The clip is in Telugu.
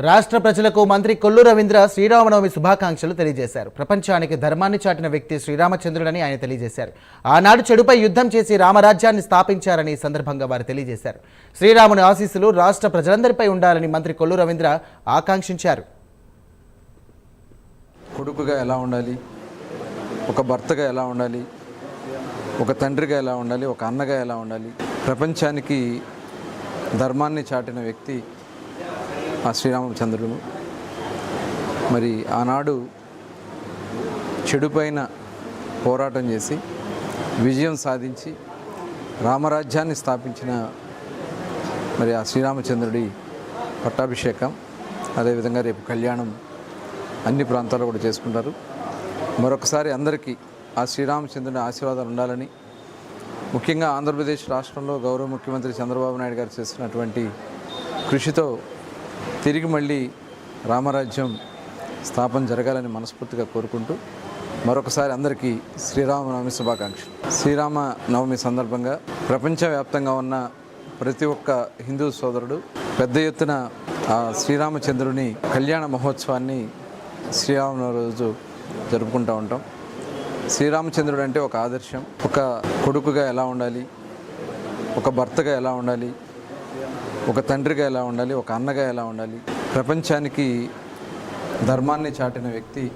రాష్ట్ర ప్రజలకు మంత్రి కొల్లు రవీంద్ర శ్రీరామనవమి శుభాకాంక్షలు తెలియజేశారు. ప్రపంచానికి ధర్మాన్ని చాటిన వ్యక్తి శ్రీరామచంద్రుడని ఆయన తెలియజేశారు. ఆనాడు చెడుపై యుద్ధం చేసి రామరాజ్యాన్ని స్థాపించారని సందర్భంగా వారు తెలియజేశారు. శ్రీరాముని ఆశీస్సులు రాష్ట్ర ప్రజలందరిపై ఉండాలని మంత్రి కొల్లు రవీంద్ర ఆకాంక్షించారు. కొడుకుగా ఎలా ఉండాలి? ఒక భర్తగా ఎలా ఉండాలి? ఒక తండ్రిగా ఎలా ఉండాలి? ఒక అన్నగా ఎలా ఉండాలి? ప్రపంచానికి ధర్మాన్ని చాటిన వ్యక్తి ఆ శ్రీరామచంద్రుడు. మరి ఆనాడు చెడుపైన పోరాటం చేసి విజయం సాధించి రామరాజ్యాన్ని స్థాపించిన మరి ఆ శ్రీరామచంద్రుడి పట్టాభిషేకం అదేవిధంగా రేపు కళ్యాణం అన్ని ప్రాంతాల్లో కూడా చేసుకుంటారు. మరొకసారి అందరికీ ఆ శ్రీరామచంద్రుని ఆశీర్వాదాలు ఉండాలని ముఖ్యంగా ఆంధ్రప్రదేశ్ రాష్ట్రంలో గౌరవ ముఖ్యమంత్రి చంద్రబాబు నాయుడు గారు చేస్తున్నటువంటి కృషితో తిరిగి మళ్ళీ రామరాజ్యం స్థాపన జరగాలని మనస్ఫూర్తిగా కోరుకుంటూ మరొకసారి అందరికీ శ్రీరామనవమి శుభాకాంక్షలు. శ్రీరామ నవమి సందర్భంగా ప్రపంచవ్యాప్తంగా ఉన్న ప్రతి ఒక్క హిందూ సోదరుడు పెద్ద ఎత్తున ఆ శ్రీరామచంద్రుని కళ్యాణ మహోత్సవాన్ని శ్రీరామ రోజు జరుపుకుంటూ ఉంటాం. శ్రీరామచంద్రుడు అంటే ఒక ఆదర్శం. ఒక కొడుకుగా ఎలా ఉండాలి? ఒక భర్తగా ఎలా ఉండాలి? ఒక తండ్రిగా ఎలా ఉండాలి ఒక అన్నగా ఎలా ఉండాలి? ప్రపంచానికి ధర్మాన్ని చాటిన వ్యక్తి